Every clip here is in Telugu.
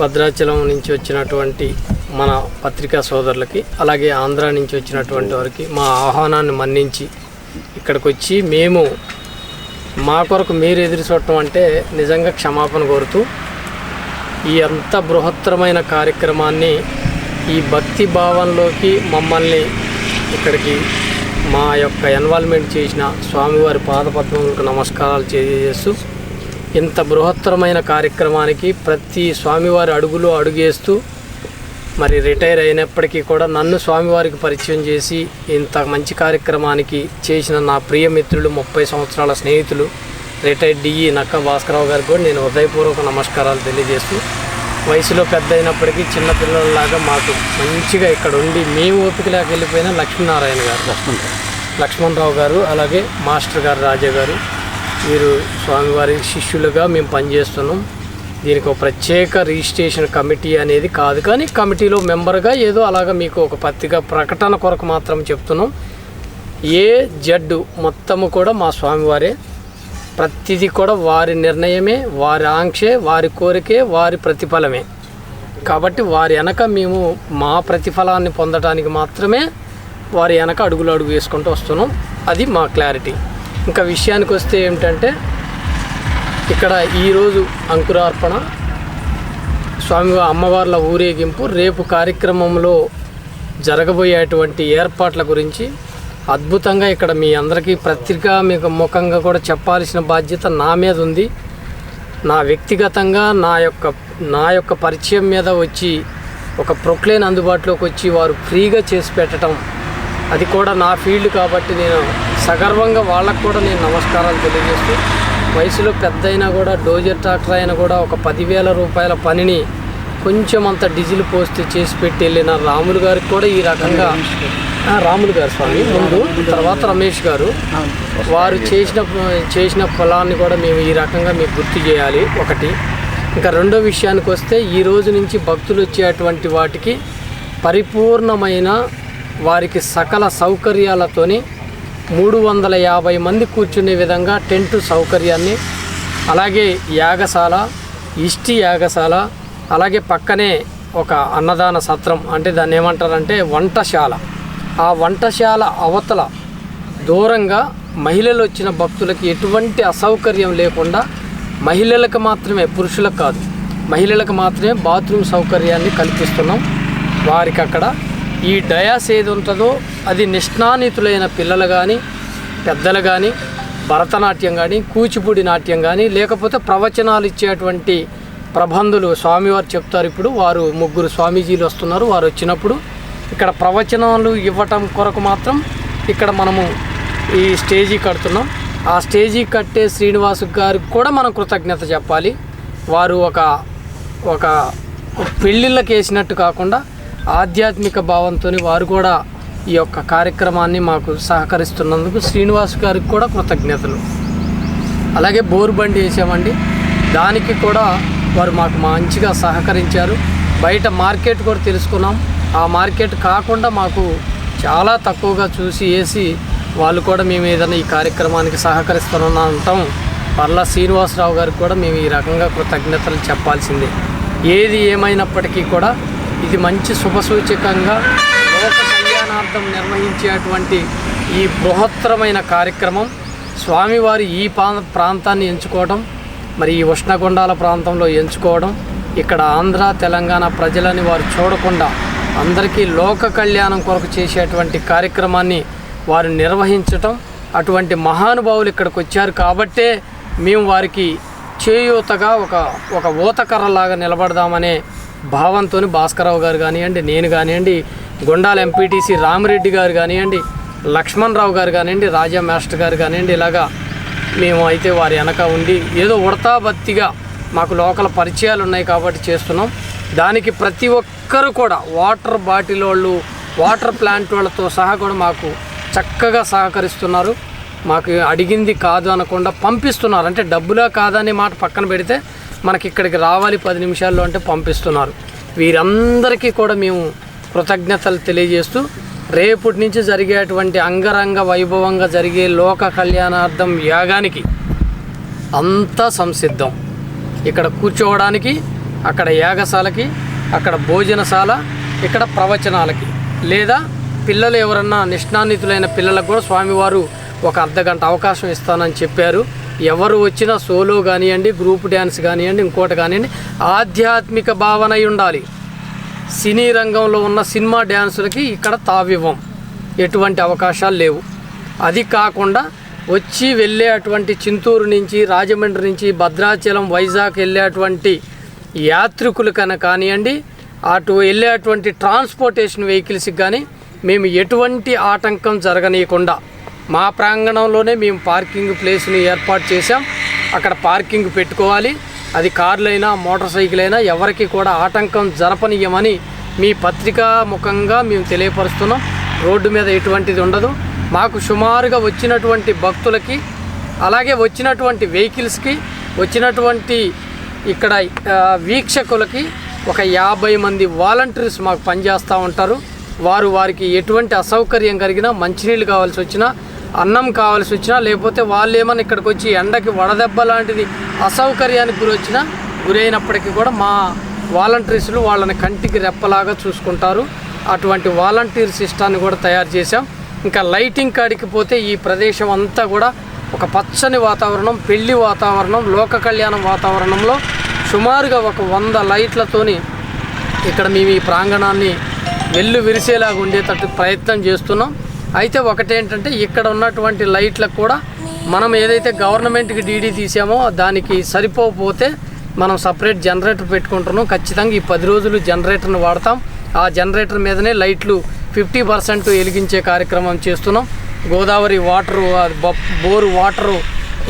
భద్రాచలం నుంచి వచ్చినటువంటి మన పత్రికా సోదరులకి అలాగే ఆంధ్ర నుంచి వచ్చినటువంటి వారికి మా ఆహ్వానాన్ని మన్నించి ఇక్కడికి వచ్చి మేము మా కొరకు మీరు ఎదురు చూడటం అంటే నిజంగా క్షమాపణ కోరుతూ ఈ అంత బృహత్తరమైన కార్యక్రమాన్ని ఈ భక్తి భావంలోకి మమ్మల్ని ఇక్కడికి మా యొక్క ఎన్వాల్వ్మెంట్ చేసిన స్వామివారి పాదపద్మములకు నమస్కారాలు తెలియజేస్తూ ఇంత బృహత్తరమైన కార్యక్రమానికి ప్రతి స్వామివారి అడుగులో అడుగేస్తూ మరి రిటైర్ అయినప్పటికీ కూడా నన్ను స్వామివారికి పరిచయం చేసి ఇంత మంచి కార్యక్రమానికి చేసిన నా ప్రియ మిత్రులు ముప్పై సంవత్సరాల స్నేహితులు రిటైర్డ్ డిఈ నక్క భాస్కరరావు గారికి కూడా నేను హృదయపూర్వక నమస్కారాలు తెలియజేస్తూ వయసులో పెద్ద అయినప్పటికీ చిన్నపిల్లలలాగా మాకు మంచిగా ఇక్కడ ఉండి మేము ఓపిక లేక వెళ్ళిపోయిన లక్ష్మీనారాయణ గారు. లక్ష్మణరావు గారు అలాగే మాస్టర్ గారు రాజా గారు వీరు స్వామివారి శిష్యులుగా మేము పనిచేస్తున్నాం. దీనికి ఒక ప్రత్యేక రిజిస్ట్రేషన్ కమిటీ అనేది కాదు. కానీ కమిటీలో మెంబర్గా ఏదో అలాగా మీకు ఒక పత్రిక ప్రకటన కొరకు మాత్రం చెప్తున్నాం. ఏ జడ్డు మొత్తము కూడా మా స్వామివారే. ప్రతిదీ కూడా వారి నిర్ణయమే వారి ఆంక్షే వారి కోరికే వారి ప్రతిఫలమే. కాబట్టి వారి వెనక మేము మా ప్రతిఫలాన్ని పొందడానికి మాత్రమే వారి వెనక అడుగులు అడుగు వేసుకుంటూ వస్తున్నాం. అది మా క్లారిటీ. ఇంకా విషయానికి వస్తే ఏమిటంటే ఇక్కడ ఈరోజు అంకురార్పణ స్వామి అమ్మవార్ల ఊరేగింపు రేపు కార్యక్రమంలో జరగబోయేటువంటి ఏర్పాట్ల గురించి అద్భుతంగా ఇక్కడ మీ అందరికీ పత్రిక మీకు ముఖంగా కూడా చెప్పాల్సిన బాధ్యత నా మీద ఉంది. నా వ్యక్తిగతంగా నా యొక్క నా యొక్క పరిచయం మీద వచ్చి ఒక ప్రొక్లేన్ అందుబాటులోకి వచ్చి వారు ఫ్రీగా చేసి పెట్టడం అది కూడా నా ఫీల్డ్ కాబట్టి నేను సగర్వంగా వాళ్ళకు కూడా నేను నమస్కారాలు తెలియజేస్తూ వయసులో పెద్ద అయినా కూడా డోజర్ ట్రాక్టర్ అయినా కూడా ఒక పదివేల రూపాయల పనిని కొంచెం అంత డీజిల్ పోస్ట్ చేసి పెట్టి వెళ్ళిన రాములు గారికి కూడా ఈ రకంగా రాములు గారు స్వామి ముందు తర్వాత రమేష్ గారు. వారు చేసిన చేసిన పొలాన్ని కూడా మేము ఈ రకంగా మీకు గుర్తు చేయాలి. ఒకటి. ఇంకా రెండో విషయానికి వస్తే ఈ రోజు నుంచి భక్తులు వచ్చేటువంటి వాటికి పరిపూర్ణమైన వారికి సకల సౌకర్యాలతోని మూడు వందల యాభై మంది కూర్చునే విధంగా టెంట్ సౌకర్యాన్ని అలాగే యాగశాల ఇష్టి యాగశాల అలాగే పక్కనే ఒక అన్నదాన సత్రం అంటే దాన్ని ఏమంటారంటే వంటశాల. ఆ వంటశాల అవతల దూరంగా మహిళలు వచ్చిన భక్తులకి ఎటువంటి అసౌకర్యం లేకుండా మహిళలకు మాత్రమే పురుషులకు కాదు మహిళలకు మాత్రమే బాత్రూమ్ సౌకర్యాన్ని కల్పిస్తున్నాం. వారికి అక్కడ ఈ డయాస్ ఏది ఉంటుందో అది నిష్ణానితులైన పిల్లలు కానీ పెద్దలు కానీ భరతనాట్యం కానీ కూచిపూడి నాట్యం కానీ లేకపోతే ప్రవచనాలు ఇచ్చేటువంటి ప్రబంధులు స్వామివారు చెప్తారు. ఇప్పుడు వారు ముగ్గురు స్వామీజీలు వస్తున్నారు. వారు వచ్చినప్పుడు ఇక్కడ ప్రవచనాలు ఇవ్వటం కొరకు మాత్రం ఇక్కడ మనము ఈ స్టేజీ కడుతున్నాం. ఆ స్టేజీ కట్టే శ్రీనివాసు గారికి కూడా మనం కృతజ్ఞత చెప్పాలి. వారు ఒక ఒక పెళ్ళిళ్ళకి వేసినట్టు కాకుండా ఆధ్యాత్మిక భావంతో వారు కూడా ఈ యొక్క కార్యక్రమాన్ని మాకు సహకరిస్తున్నందుకు శ్రీనివాస్ గారికి కూడా కృతజ్ఞతలు. అలాగే బోరు బండి వేసామండి. దానికి కూడా వారు మాకు మంచిగా సహకరించారు. బయట మార్కెట్ కూడా తెలుసుకున్నాం. ఆ మార్కెట్ కాకుండా మాకు చాలా తక్కువగా చూసి వేసి వాళ్ళు కూడా మేము ఏదైనా ఈ కార్యక్రమానికి సహకరిస్తున్నా అంటాం. పర్లా శ్రీనివాసరావు గారికి కూడా మేము ఈ రకంగా కృతజ్ఞతలు చెప్పాల్సిందే. ఏది ఏమైనప్పటికీ కూడా ఇది మంచి శుభసూచకంగా లోక కళ్యాణార్థం నిర్వహించేటువంటి ఈ బృహత్తరమైన కార్యక్రమం. స్వామివారి ఈ ప్రాంతాన్ని ఎంచుకోవడం మరి ఈ ఉష్ణగొండాల ప్రాంతంలో ఎంచుకోవడం ఇక్కడ ఆంధ్ర తెలంగాణ ప్రజలని వారు చూడకుండా అందరికీ లోక కళ్యాణం కొరకు చేసేటువంటి కార్యక్రమాన్ని వారు నిర్వహించటం అటువంటి మహానుభావులు ఇక్కడికి వచ్చారు కాబట్టే మేము వారికి చేయూతగా ఒక ఒక ఊతకర్రలాగా నిలబడదామనే భావంతో భాస్కరరావు గారు కానివ్వండి నేను కానివ్వండి గుండాల ఎంపీటీసీ రామిరెడ్డి గారు కానివ్వండి లక్ష్మణ్ రావు గారు కానివ్వండి రాజా మాస్టర్ గారు కానివ్వండి ఇలాగా మేము అయితే వారి వెనక ఉండి ఏదో ఉడతాబత్తిగా మాకు లోకల్ పరిచయాలు ఉన్నాయి కాబట్టి చేస్తున్నాం. దానికి ప్రతి ఒక్కరు కూడా వాటర్ బాటిల్ వాళ్ళు వాటర్ ప్లాంట్ వాళ్ళతో సహా కూడా మాకు చక్కగా సహకరిస్తున్నారు. మాకు అడిగింది కాదు అనకుండా పంపిస్తున్నారు. అంటే డబ్బులా కాదనే మాట పక్కన పెడితే మనకి ఇక్కడికి రావాలి పది నిమిషాల్లో అంటే పంపిస్తున్నారు. వీరందరికీ కూడా మేము కృతజ్ఞతలు తెలియజేస్తూ రేపటి నుంచి జరిగేటువంటి అంగరంగ వైభవంగా జరిగే లోక కళ్యాణార్థం యాగానికి అంతా సంసిద్ధం. ఇక్కడ కూర్చోవడానికి అక్కడ యాగశాలకి అక్కడ భోజనశాల ఇక్కడ ప్రవచనాలకి. లేదా పిల్లలు ఎవరన్నా నిష్ణానితులైన పిల్లలకు కూడా స్వామివారు ఒక అర్ధ గంట అవకాశం ఇస్తానని చెప్పారు. ఎవరు వచ్చినా సోలో కానివ్వండి గ్రూప్ డ్యాన్స్ కానివ్వండి ఇంకోటి కానివ్వండి ఆధ్యాత్మిక భావన ఉండాలి. సినీ రంగంలో ఉన్న సినిమా డ్యాన్సులకి ఇక్కడ తావివ్వం. ఎటువంటి అవకాశాలు లేవు. అది కాకుండా వచ్చి వెళ్ళే అటువంటి చింతూరు నుంచి రాజమండ్రి నుంచి భద్రాచలం వైజాగ్ వెళ్ళేటువంటి యాత్రికులు కన కానివ్వండి అటు వెళ్ళేటువంటి ట్రాన్స్పోర్టేషన్ వెహికల్స్కి కానీ మేము ఎటువంటి ఆటంకం జరగనీయకుండా మా ప్రాంగణంలోనే మేము పార్కింగ్ ప్లేస్ని ఏర్పాటు చేశాం. అక్కడ పార్కింగ్ పెట్టుకోవాలి. అది కార్లైనా మోటార్ సైకిల్ అయినా ఎవరికి కూడా ఆటంకం జరపనీయమని మీ పత్రికా ముఖంగా మేము తెలియపరుస్తున్నాం. రోడ్డు మీద ఎటువంటిది ఉండదు. మాకు సుమారుగా వచ్చినటువంటి భక్తులకి అలాగే వచ్చినటువంటి వెహికల్స్కి వచ్చినటువంటి ఇక్కడ వీక్షకులకి ఒక యాభై మంది వాలంటీర్స్ మాకు పనిచేస్తూ ఉంటారు. వారు వారికి ఎటువంటి అసౌకర్యం కలిగినా మంచినీళ్ళు కావాల్సి వచ్చినా అన్నం కావాల్సి వచ్చినా లేకపోతే వాళ్ళు ఏమన్నా ఇక్కడికి వచ్చి ఎండకి వడదెబ్బ లాంటిది అసౌకర్యానికి గురొచ్చినా గురైనప్పటికీ కూడా మా వాలంటీర్స్లు వాళ్ళని కంటికి రెప్పలాగా చూసుకుంటారు. అటువంటి వాలంటీర్ సిస్టాన్ని కూడా తయారు చేశాం. ఇంకా లైటింగ్ కాడికి పోతే ఈ ప్రదేశం అంతా కూడా ఒక పచ్చని వాతావరణం పెళ్ళి వాతావరణం లోక కళ్యాణం వాతావరణంలో సుమారుగా ఒక వంద లైట్లతోని ఇక్కడ మేము ఈ ప్రాంగణాన్ని వెల్లు విరిసేలాగా ఉండేటట్టు ప్రయత్నం చేస్తున్నాం. అయితే ఒకటేంటంటే ఇక్కడ ఉన్నటువంటి లైట్లకు కూడా మనం ఏదైతే గవర్నమెంట్కి డీడీ తీసామో దానికి సరిపోకపోతే మనం సపరేట్ జనరేటర్ పెట్టుకుంటున్నాం. ఖచ్చితంగా ఈ పది రోజులు జనరేటర్ని వాడతాం. ఆ జనరేటర్ మీదనే లైట్లు ఫిఫ్టీ పర్సెంట్ వెలిగించే కార్యక్రమం చేస్తున్నాం. గోదావరి వాటరు బొ- బోరు వాటరు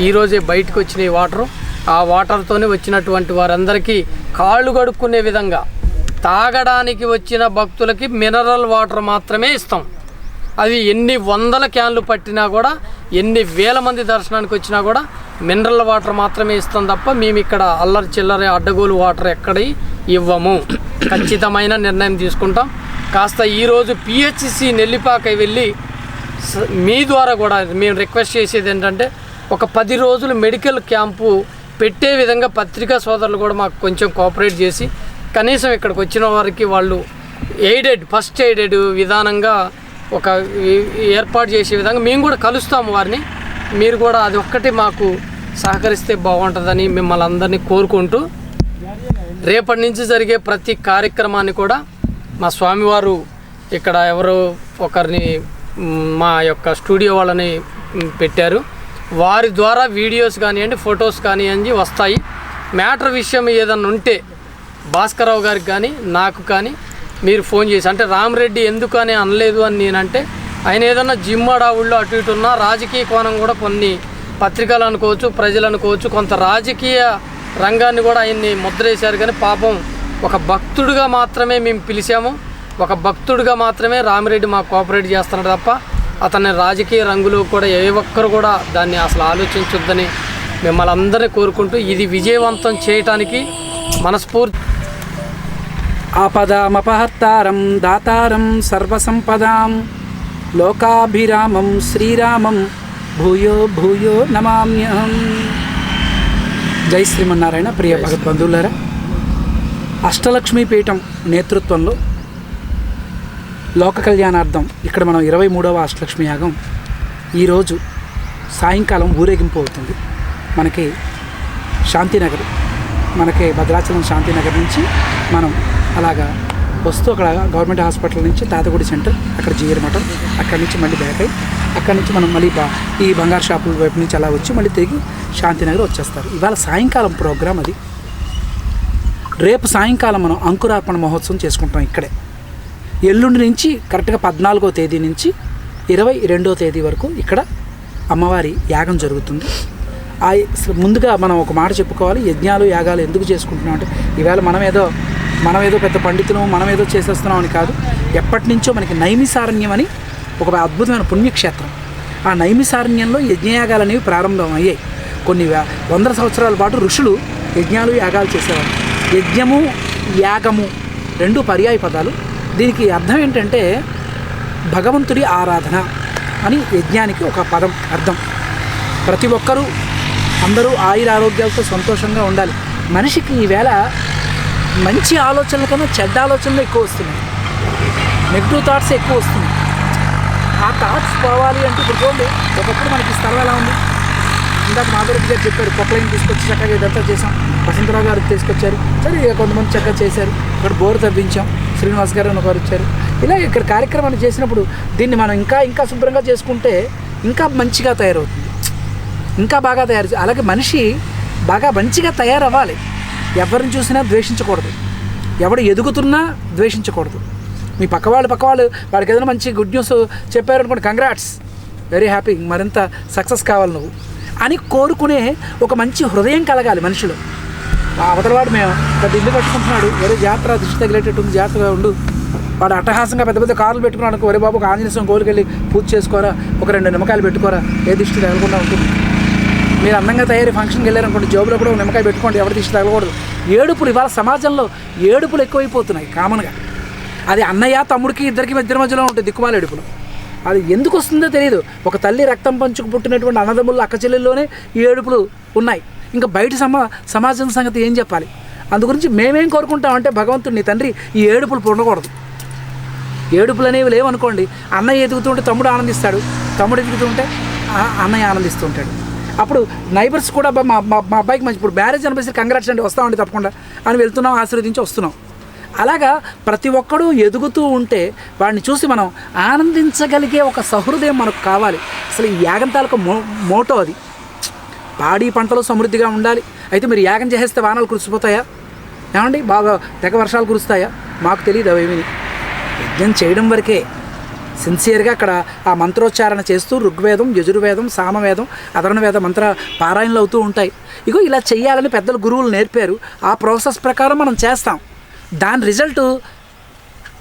ఈరోజే బయటకు వచ్చిన వాటరు. ఆ వాటర్తోనే వచ్చినటువంటి వారందరికీ కాళ్ళు కడుక్కునే విధంగా తాగడానికి వచ్చిన భక్తులకి మినరల్ వాటర్ మాత్రమే ఇస్తాం. అవి ఎన్ని వందల క్యాన్లు పట్టినా కూడా ఎన్ని వేల మంది దర్శనానికి వచ్చినా కూడా మినరల్ వాటర్ మాత్రమే ఇస్తాం తప్ప మేము ఇక్కడ అల్లరి చిల్లరి అడ్డగోలు వాటర్ ఎక్కడ ఇవ్వము. ఖచ్చితమైన నిర్ణయం తీసుకుంటాం. కాస్త ఈరోజు పిహెచ్సి నెల్లిపాక వెళ్ళి మీ ద్వారా కూడా మేము రిక్వెస్ట్ చేసేది ఏంటంటే ఒక పది రోజులు మెడికల్ క్యాంపు పెట్టే విధంగా పత్రికా సోదరులు కూడా మాకు కొంచెం కోఆపరేట్ చేసి కనీసం ఇక్కడికి వచ్చిన వారికి వాళ్ళు ఎయిడెడ్ ఫస్ట్ ఎయిడెడ్ విధానంగా ఒక ఏర్పాటు చేసే విధంగా మేము కూడా కలుస్తాము వారిని. మీరు కూడా అది ఒక్కటి మాకు సహకరిస్తే బాగుంటుందని మిమ్మల్ని అందరినీ కోరుకుంటూ రేపటి నుంచి జరిగే ప్రతి కార్యక్రమాన్ని కూడా మా స్వామివారు ఇక్కడ ఎవరు ఒకరిని మా యొక్క స్టూడియో వాళ్ళని పెట్టారు. వారి ద్వారా వీడియోస్ కానివ్వండి ఫొటోస్ కానివ్వండి వస్తాయి. మ్యాటర్ విషయం ఏదన్నా ఉంటే భాస్కరరావు గారికి కానీ నాకు కానీ మీరు ఫోన్ చేసి అంటే రామరెడ్డి ఎందుకు అని అనలేదు అని నేనంటే ఆయన ఏదన్నా జిమ్మాడావుళ్ళు అటు ఇటు ఉన్నా రాజకీయ కోణం కూడా కొన్ని పత్రికలు అనుకోవచ్చు ప్రజలు అనుకోవచ్చు కొంత రాజకీయ రంగాన్ని కూడా ఆయన్ని ముద్రేశారు. కానీ పాపం ఒక భక్తుడిగా మాత్రమే మేము పిలిచాము. ఒక భక్తుడిగా మాత్రమే రామిరెడ్డి మాకు కోఆపరేట్ చేస్తున్నాడు తప్ప అతని రాజకీయ రంగులో కూడా ఏ ఒక్కరు కూడా దాన్ని అసలు ఆలోచించొద్దని మిమ్మల్ని అందరినీ కోరుకుంటూ ఇది విజయవంతం చేయటానికి మనస్ఫూర్తి ఆపదామపహర్తారం దాతారం సర్వసంపదాం. లోకాభిరామం శ్రీరామం భూయో భూయో నమామ్యహం. జై శ్రీమన్నారాయణ ప్రియ భగవద్బంధువులారా అష్టలక్ష్మీ పీఠం నేతృత్వంలో లోక కళ్యాణార్థం ఇక్కడ మనం ఇరవై మూడవ అష్టలక్ష్మి యాగం ఈరోజు సాయంకాలం ఊరేగింపు అవుతుంది. మనకి శాంతినగర్ మనకి భద్రాచలం శాంతినగర్ నుంచి మనం అలాగా వస్తూ అక్కడ గవర్నమెంట్ హాస్పిటల్ నుంచి తాతగుడి సెంటర్ అక్కడ జీవర్ మఠం అక్కడి నుంచి మళ్ళీ బ్యాక్ అయ్యి అక్కడి నుంచి మనం మళ్ళీ బా ఈ బంగారు షాపుల వైపు నుంచి అలా వచ్చి మళ్ళీ తిరిగి శాంతినగర్ వచ్చేస్తారు. ఇవాళ సాయంకాలం ప్రోగ్రాం అది. రేపు సాయంకాలం మనం అంకురార్పణ మహోత్సవం చేసుకుంటాం ఇక్కడే. ఎల్లుండి నుంచి కరెక్ట్గా పద్నాలుగో తేదీ నుంచి ఇరవై రెండో తేదీ వరకు ఇక్కడ అమ్మవారి యాగం జరుగుతుంది. ఆ ముందుగా మనం ఒక మాట చెప్పుకోవాలి యజ్ఞాలు యాగాలు ఎందుకు చేసుకుంటున్నాం అంటే ఈవేళ మనం ఏదో మనం ఏదో పెద్ద పండితులం మనం ఏదో చేసేస్తున్నాం అని కాదు. ఎప్పటి నుంచో మనకి నైమిసారణ్యం అని ఒక అద్భుతమైన పుణ్యక్షేత్రం. ఆ నైమిసారణ్యంలో యజ్ఞయాగాలు అనేవి ప్రారంభం అయ్యాయి కొన్ని వందల సంవత్సరాల పాటు ఋషులు యజ్ఞాలు యాగాలు చేసేవారు. యజ్ఞము యాగము రెండు పర్యాయ పదాలు. దీనికి అర్థం ఏంటంటే భగవంతుడి ఆరాధన అని యజ్ఞానికి ఒక పదం అర్థం. ప్రతి ఒక్కరూ అందరూ ఆయుర ఆరోగ్యాలతో సంతోషంగా ఉండాలి. మనిషికి ఈవేళ మంచి ఆలోచనల కన్నా చెడ్డ ఆలోచనలు ఎక్కువ వస్తున్నాయి. నెగిటివ్ థాట్స్ ఎక్కువ వస్తున్నాయి. ఆ థాట్స్ పోవాలి అంటే ఇప్పుడు చూడండి ఒకప్పుడు మనకి స్థలం ఎలా ఉంది? ఇందాక మాధురెడ్డి గారు చెప్పారు పొక్కలైన్ తీసుకొచ్చి చక్కగా ఇదంతా చేసాం వసంతరావు గారు తీసుకొచ్చారు. సరే ఇక కొంతమంది చక్కగా చేశారు. ఇక్కడ బోర్ తవ్వించాం. శ్రీనివాస్ గారు అని ఒకరు వచ్చారు. ఇలా ఇక్కడ కార్యక్రమాన్ని చేసినప్పుడు దీన్ని మనం ఇంకా ఇంకా శుభ్రంగా చేసుకుంటే ఇంకా మంచిగా తయారవుతుంది. ఇంకా బాగా తయారు అలాగే మనిషి బాగా మంచిగా తయారవ్వాలి. ఎవరిని చూసినా ద్వేషించకూడదు. ఎవడు ఎదుగుతున్నా ద్వేషించకూడదు. మీ పక్కవాళ్ళు పక్కవాళ్ళు వాడికి ఏదైనా మంచి గుడ్ న్యూస్ చెప్పారు అనుకోండి కంగ్రాట్స్ వెరీ హ్యాపీ మరింత సక్సెస్ కావాలి నువ్వు. అని కోరుకునే ఒక మంచి హృదయం కలగాలి మనిషిలో. అవతలవాడు మేము పెద్ద ఇల్లు కట్టుకుంటున్నాడు. వేరే జాతర దృష్టి తగిలేటట్టు ఉంది జాగ్రత్తగా ఉండు. వాడు అట్టహాసంగా పెద్ద పెద్ద కార్లు పెట్టుకున్నాడు అనుకో ఒరే బాబు ఒక ఆంజనేయ స్వామి పూజ చేసుకోరా? ఒక రెండు నిమ్మకాయలు పెట్టుకోరా? ఏ దృష్టి తగలకుండా ఉంటుంది. మీరు అందంగా తయారీ ఫంక్షన్కి వెళ్ళారనుకోండి జోబులో కూడా నిమ్మకాయ పెట్టుకోండి ఎవరి తీసి తగలకూడదు ఏడుపులు ఇవాళ సమాజంలో ఏడుపులు ఎక్కువైపోతున్నాయి కామన్గా అది అన్నయ్య తమ్ముడికి ఇద్దరికి ఇద్దరి మధ్యలో ఉంటుంది దిక్కుమాల ఏడుపులు. అది ఎందుకు వస్తుందో తెలియదు. ఒక తల్లి రక్తం పంచుకు పుట్టినటువంటి అన్నదమ్ములు అక్క చెల్లెల్లోనే ఈ ఏడుపులు ఉన్నాయి. ఇంకా బయట సమా సమాజం సంగతి ఏం చెప్పాలి? అందు గురించి మేమేం కోరుకుంటామంటే భగవంతుడు నీ తండ్రి ఈ ఏడుపులు పొందకూడదు. ఏడుపులు అనేవి లేవనుకోండి అన్నయ్య ఎదుగుతుంటే తమ్ముడు ఆనందిస్తాడు తమ్ముడు ఎదుగుతుంటే అన్నయ్య ఆనందిస్తుంటాడు అప్పుడు నైబర్స్ కూడా మా మా- మా అబ్బాయికి మంచి ఇప్పుడు మ్యారేజ్ అనిపిస్తే కంగ్రాట్స్ అండి వస్తామండి తప్పకుండా అని వెళ్తున్నాం ఆశీర్వదించి వస్తున్నాం. అలాగా ప్రతి ఒక్కడూ ఎదుగుతూ ఉంటే వాడిని చూసి మనం ఆనందించగలిగే ఒక సహృదయం మనకు కావాలి. అసలు ఈ యాగం తాలూకు మో మోటో అది. పాడి పంటలు సమృద్ధిగా ఉండాలి. అయితే మీరు యాగం చేసేస్తే వానలు కురిసిపోతాయా? ఏమండి? బాగా తెగ వర్షాలు కురుస్తాయా? మాకు తెలియదు అవేమీ. యజ్ఞం చేయడం వరకే. సిన్సియర్గా అక్కడ ఆ మంత్రోచ్చారణ చేస్తూ ఋగ్వేదం యజుర్వేదం సామవేదం అధర్వణ మంత్ర పారాయణలు అవుతూ ఉంటాయి. ఇగో ఇలా చేయాలని పెద్దలు గురువులు నేర్పారు. ఆ ప్రాసెస్ ప్రకారం మనం చేస్తాం. దాని రిజల్ట్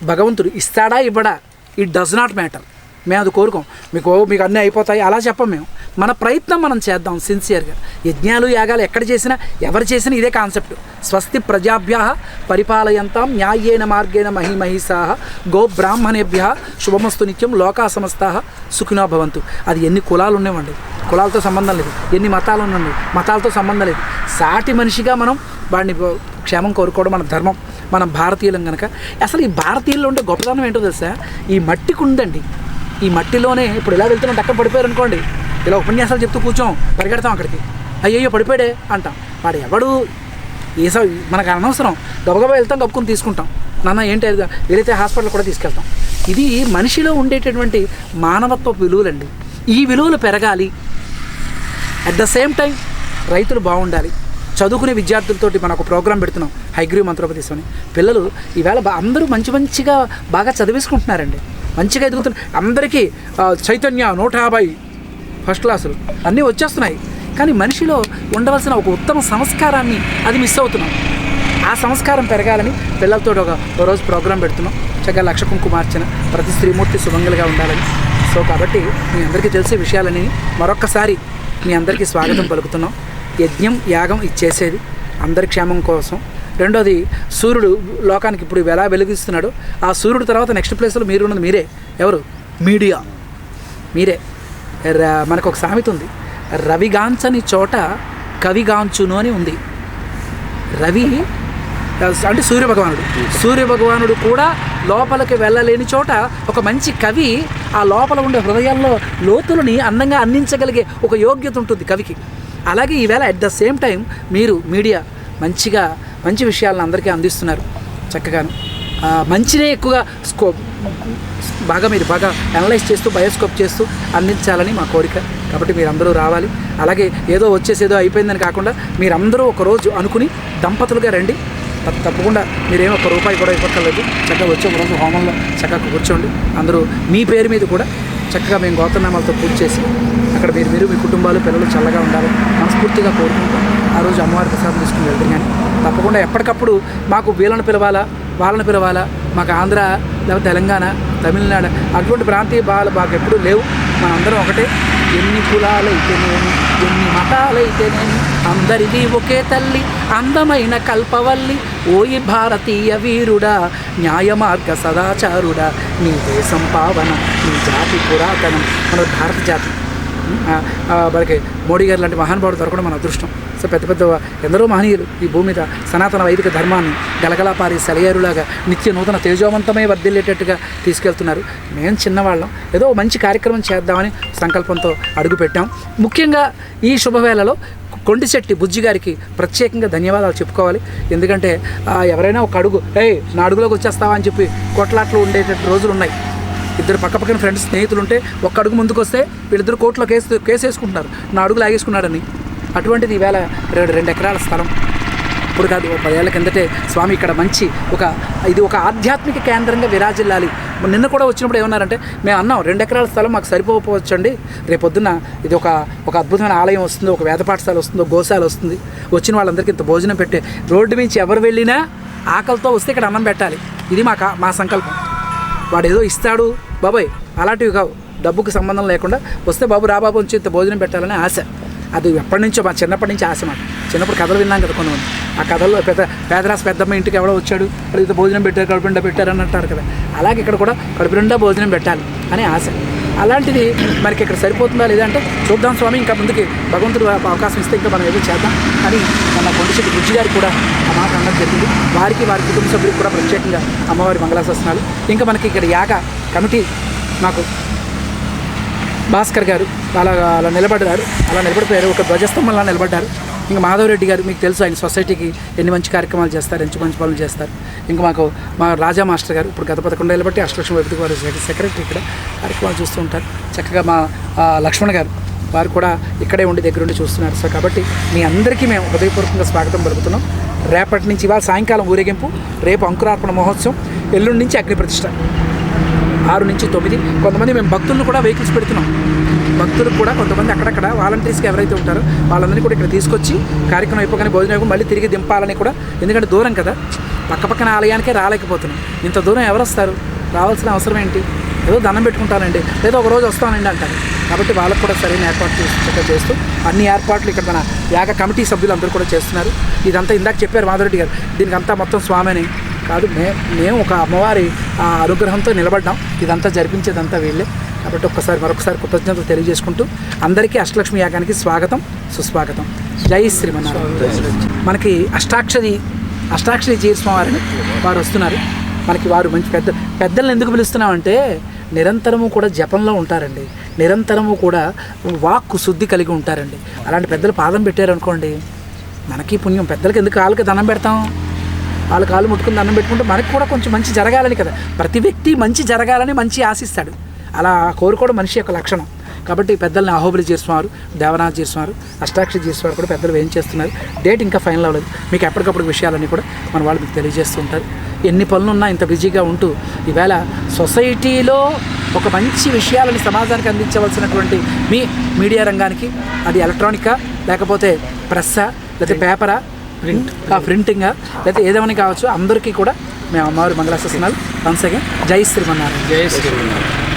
భగవంతుడు ఇస్తాడా ఇవ్వడా? ఇట్ డస్ నాట్ మ్యాటర్ మేము అది కోరుకోం. మీకు మీకు అన్నీ అయిపోతాయి అలా చెప్పం మేము. మన ప్రయత్నం మనం చేద్దాం సిన్సియర్గా యజ్ఞాలు యాగాలు ఎక్కడ చేసినా ఎవరు చేసినా ఇదే కాన్సెప్ట్ స్వస్తి ప్రజాభ్య పరిపాలయంతాం న్యాయేన మార్గేణ మహిమహిషా గో బ్రాహ్మణేభ్య శుభమస్తు నిత్యం లోకా సమస్త సుఖినో భవంతు. అది ఎన్ని కులాలు ఉండేవండి. కులాలతో సంబంధం లేదు. ఎన్ని మతాలు ఉండండి మతాలతో సంబంధం లేదు. సాటి మనిషిగా మనం వాడిని క్షేమం కోరుకోవడం మన ధర్మం మనం భారతీయులం కనుక అసలు ఈ భారతీయుల్లో ఉండే గొప్పతనం ఏంటో తెలుసా? ఈ మట్టికి ఉందండి ఈ మట్టిలోనే ఇప్పుడు ఇలా వెళ్తున్నాం అక్కడ పడిపోయారు అనుకోండి. ఇలా ఉపన్యాసాలు చెప్తూ కూర్చోం పరిగెడతాం అక్కడికి. అయ్యయ్యో పడిపోయాడే అంటాం. వాడు ఎవడు? ఏసా మనకు అనవసరం. గబగబా వెళ్తాం కప్పుకొని తీసుకుంటాం. నాన్న ఏంటి అది? వెళితే హాస్పిటల్ కూడా తీసుకెళ్తాం. ఇది మనిషిలో ఉండేటటువంటి మానవత్వ విలువలండి. ఈ విలువలు పెరగాలి. అట్ ద సేమ్ టైం రైతులు బాగుండాలి. చదువుకునే విద్యార్థులతోటి మనం ఒక ప్రోగ్రాం పెడుతున్నాం. హైగ్రీవ్ మంత్రోపదేశం అని. పిల్లలు ఈవేళ అందరూ మంచి మంచిగా బాగా చదివేసుకుంటున్నారండి. మంచిగా ఎదుగుతున్నాయి అందరికీ చైతన్య నూట యాభై ఫస్ట్ క్లాసులు. అన్నీ వచ్చేస్తున్నాయి. కానీ మనిషిలో ఉండవలసిన ఒక ఉత్తమ సంస్కారాన్ని అది మిస్ అవుతున్నాం. ఆ సంస్కారం పెరగాలని పిల్లలతో ఒక రోజు ప్రోగ్రాం పెడుతున్నాం. చక్కగా లక్ష కుంకుమార్చన ప్రతి శ్రీమూర్తి సుమంగలుగా ఉండాలని. సో కాబట్టి మీ అందరికీ తెలిసే విషయాలని మరొక్కసారి మీ అందరికీ స్వాగతం పలుకుతున్నాం. యజ్ఞం యాగం ఇచ్చేసేది అందరి క్షేమం కోసం. రెండోది సూర్యుడు లోకానికి ఇప్పుడు ఎలా వెలుగిస్తున్నాడు ఆ సూర్యుడు తర్వాత నెక్స్ట్ ప్లేస్లో మీరు ఉన్నది మీరే. ఎవరు? మీడియా. మీరే. మనకు ఒక సామెత ఉంది. రవిగాంచని చోట కవిగాంచును అని ఉంది. రవి అంటే సూర్య భగవానుడు సూర్య భగవానుడు కూడా లోపలికి వెళ్ళలేని చోట ఒక మంచి కవి ఆ లోపల ఉండే హృదయాల్లో లోతులని అందంగా అందించగలిగే ఒక యోగ్యత ఉంటుంది కవికి. అలాగే ఈవేళ అట్ ద సేమ్ టైం మీరు మీడియా మంచిగా మంచి విషయాలను అందరికీ అందిస్తున్నారు చక్కగాను. మంచినే ఎక్కువగా స్కోప్ బాగా మీరు బాగా అనలైజ్ చేస్తూ బయోస్కోప్ చేస్తూ అందించాలని మా కోరిక. కాబట్టి మీరందరూ రావాలి. అలాగే ఏదో వచ్చేసి ఏదో అయిపోయిందని కాకుండా మీరందరూ ఒక రోజు అనుకుని దంపతులుగా రండి. తప్ప- తప్పకుండా మీరేం ఒక రూపాయి కూడా ఇవ్వక్కర్లేదు. చక్కగా వచ్చే ఒకరోజు హోమంలో చక్కగా కూర్చోండి. అందరూ మీ పేరు మీద కూడా చక్కగా మేము గోతనామాలతో పూజ చేసి అక్కడ మీరు మీరు మీ కుటుంబాలు పిల్లలు చల్లగా ఉండాలి మనస్ఫూర్తిగా కోరుకుంటాం ఆ రోజు అమ్మవారి ప్రసాదం తీసుకుని వెళ్తాం కానీ తప్పకుండా ఎప్పటికప్పుడు మాకు వీళ్ళని పిలవాలా వాళ్ళని పిలవాలా మాకు ఆంధ్ర లేకపోతే తెలంగాణ తమిళనాడు అటువంటి ప్రాంతీయ భావాలు మాకు ఎప్పుడూ లేవు. మనందరం ఒకటే. ఎన్ని కులాలైతేనేమి ఎన్ని మతాలైతేనేమి అందరిది ఒకే తల్లి అందమైన కల్పవల్లి. ఓయి భారతీయ వీరుడా న్యాయ మార్గ సదాచారుడా నీ దేశం పావన నీ జాతి పురాతనం మన భారత జాతి. మనకి మోడీ గారు లాంటి మహానుభావుడు దొరకడం మన అదృష్టం. సో పెద్ద పెద్ద ఎందరో మహనీయులు ఈ భూమి మీద సనాతన వైదిక ధర్మాన్ని గలగలా పారి సెలయేరులాగా నిత్య నూతన తేజోవంతమే వర్ధిల్లేటట్టుగా తీసుకెళ్తున్నారు. మేము చిన్నవాళ్ళం. ఏదో మంచి కార్యక్రమం చేద్దామని సంకల్పంతో అడుగుపెట్టాం. ముఖ్యంగా ఈ శుభవేళలో కొండిశెట్టి బుజ్జి గారికి ప్రత్యేకంగా ధన్యవాదాలు చెప్పుకోవాలి. ఎందుకంటే ఎవరైనా ఒక అడుగు ఏయ్ నా అడుగులోకి వచ్చేస్తావా? అని చెప్పి కొట్లాట్లు ఉండేటట్టు రోజులు ఉన్నాయి. ఇద్దరు పక్క పక్కన ఫ్రెండ్స్ స్నేహితులు ఉంటే ఒక్క అడుగు ముందుకు వస్తే వీళ్ళిద్దరు కోర్టులో కేసు కేసు వేసుకుంటున్నారు. నా అడుగు లాగేసుకున్నాడని అటువంటిది ఈవేళ రెండు రెండు ఎకరాల స్థలం. ఇప్పుడు కాదు పదేళ్ళ కిందటే స్వామి ఇక్కడ మంచి ఒక ఇది ఒక ఆధ్యాత్మిక కేంద్రంగా విరాజిల్లాలి. నిన్న కూడా వచ్చినప్పుడు ఏమన్నారంటే మేము అన్నాం రెండు ఎకరాల స్థలం మాకు సరిపోకపోవచ్చండి. రేపొద్దున ఇది ఒక ఒక అద్భుతమైన ఆలయం వస్తుంది ఒక వేద పాఠశాల వస్తుంది ఒక గోశాల వస్తుంది. వచ్చిన వాళ్ళందరికీ ఇంత భోజనం పెట్టే రోడ్డు నుంచి ఎవరు వెళ్ళినా ఆకలితో వస్తే ఇక్కడ అన్నం పెట్టాలి. ఇది మా మా సంకల్పం. వాడు ఏదో ఇస్తాడు బాబాయ్ అలాంటివి కావు. డబ్బుకి సంబంధం లేకుండా వస్తే బాబు రా బాబు వచ్చి ఇంత భోజనం పెట్టాలని ఆశ. అది ఎప్పటి నుంచో మా చిన్నప్పటి నుంచి ఆశ మాట. చిన్నప్పుడు కథలు విన్నాం కదా కొంతమంది. ఆ కథల్లో పెద్ద పేదరాశి పెద్దమ్మ ఇంటికి ఎవడో వచ్చాడు వాడు ఇంత భోజనం పెట్టారు కడుపు నిండా పెట్టారు అని అంటారు కదా. అలాగే ఇక్కడ కూడా కడుపు నిండా భోజనం పెట్టాలి అనే ఆశ. అలాంటిది మనకి ఇక్కడ సరిపోతుందా లేదంటే చూద్దాం స్వామి ఇంకా ముందుకి భగవంతుడు అవకాశం ఇస్తే ఇంకా మనం ఏదో చేద్దాం. అని మన కొండశెట్టి బుజ్జి గారు కూడా ఆ మాట అనడం జరిగింది. వారికి వారి కుటుంబ సభ్యులకు కూడా ప్రత్యేకంగా అమ్మవారి మంగళాశాసనాలు. ఇంకా మనకి ఇక్కడ యాగ కమిటీ మాకు భాస్కర్ గారు అలా అలా నిలబడ్డారు. అలా నిలబడిపోయారు. ఒక ధ్వజస్తంభంలా నిలబడ్డారు. ఇంకా మాధవరెడ్డి గారు మీకు తెలుసు ఆయన సొసైటీకి ఎన్ని మంచి కార్యక్రమాలు చేస్తారు మంచి మంచి పనులు చేస్తారు. ఇంకా మాకు మా రాజా మాస్టర్ గారు ఇప్పుడు గత పదకొండు ఏళ్ళ బట్టి అష్టలక్ష్మి వైపు వారు సెక్రటరీ ఇక్కడ కార్యక్రమాలు చూస్తూ ఉంటారు. చక్కగా మా లక్ష్మణ్ గారు వారు కూడా ఇక్కడే ఉండి దగ్గరుండి చూస్తున్నారు. సో కాబట్టి మీ అందరికీ మేము హృదయపూర్వకంగా స్వాగతం పలుకుతున్నాం. రేపటి నుంచి ఇవాళ సాయంకాలం ఊరేగింపు రేపు అంకురార్పణ మహోత్సవం ఎల్లుండి నుంచి అగ్ని ప్రతిష్ట ఆరు నుంచి తొమ్మిది. కొంతమంది మేము భక్తులను కూడా వెహికల్స్ పెడుతున్నాం. భక్తులకు కూడా కొంతమంది అక్కడక్కడ వాలంటీర్స్కి ఎవరైతే ఉంటారో వాళ్ళందరినీ కూడా ఇక్కడ తీసుకొచ్చి కార్యక్రమం అయిపోగానే భోజనం అయిపోయి మళ్ళీ తిరిగి దింపాలని కూడా ఎందుకంటే దూరం కదా. పక్కపక్కన ఆలయానికే రాలేకపోతున్నాం. ఇంత దూరం ఎవరు వస్తారు? రావాల్సిన అవసరం ఏంటి? ఏదో దండం పెట్టుకుంటానండి. లేదా ఒక రోజు వస్తానండి అంటారు. కాబట్టి వాళ్ళకు కూడా సరైన ఏర్పాట్లు చేస్తూ చేస్తూ అన్ని ఏర్పాట్లు ఇక్కడ మన యాగ కమిటీ సభ్యులు అందరూ కూడా చేస్తున్నారు. ఇదంతా ఇందాక చెప్పారు మాధురెడ్డి గారు. దీనికి అంతా మొత్తం స్వామిని కాదు మే మేము ఒక అమ్మవారి ఆ అనుగ్రహంతో నిలబడ్డాం. ఇదంతా జరిపించేదంతా వీళ్ళే. కాబట్టి ఒక్కసారి మరొకసారి కృతజ్ఞతలు తెలియజేసుకుంటూ అందరికీ అష్టలక్ష్మి యాగానికి స్వాగతం సుస్వాగతం. జై శ్రీమన్నారాయణ. మనకి అష్టాక్షరి అష్టాక్షరి జీర్స్వామివారిని వారు వస్తున్నారు. మనకి వారు మంచి పెద్ద పెద్దలను ఎందుకు పిలుస్తున్నామంటే నిరంతరము కూడా జపంలో ఉంటారండి. నిరంతరము కూడా వాక్కు శుద్ధి కలిగి ఉంటారండి. అలాంటి పెద్దలు పాదం పెట్టారనుకోండి మనకి పుణ్యం. పెద్దలకి ఎందుకు కాళ్ళకి దండం పెడతాం? వాళ్ళ కాళ్ళు ముట్టుకుని దండం పెట్టుకుంటే మనకి కూడా కొంచెం మంచి జరగాలని కదా. ప్రతి వ్యక్తి మంచి జరగాలని మంచి ఆశిస్తాడు. అలా కోరుకోవడం మనిషి యొక్క లక్షణం. కాబట్టి పెద్దల్ని అహోబలి చేస్తున్నారు దేవనాథ్ చేస్తున్నారు అష్టాక్షరి చేస్తున్నారు కూడా పెద్దలు ఏం చేస్తున్నారు డేట్ ఇంకా ఫైనల్ అవ్వలేదు. మీకు ఎప్పటికప్పుడు విషయాలన్నీ కూడా మన వాళ్ళు మీకు తెలియజేస్తూ ఉంటారు. ఎన్ని పనులు ఉన్నా ఇంత బిజీగా ఉంటూ ఈవేళ సొసైటీలో ఒక మంచి విషయాలని సమాజానికి అందించవలసినటువంటి మీ మీడియా రంగానికి అది ఎలక్ట్రానికా లేకపోతే ప్రెస్సా లేకపోతే పేపరా ప్రింట్ ఆ ప్రింటింగ్ లేకపోతే ఏదేమని కావచ్చు అందరికీ కూడా మేము అమ్మవారి మంగళాశాసనాలు వన్స్ అగైన్ జై శ్రీమన్నారాయణ. జై శ్రీమన్నారాయణ.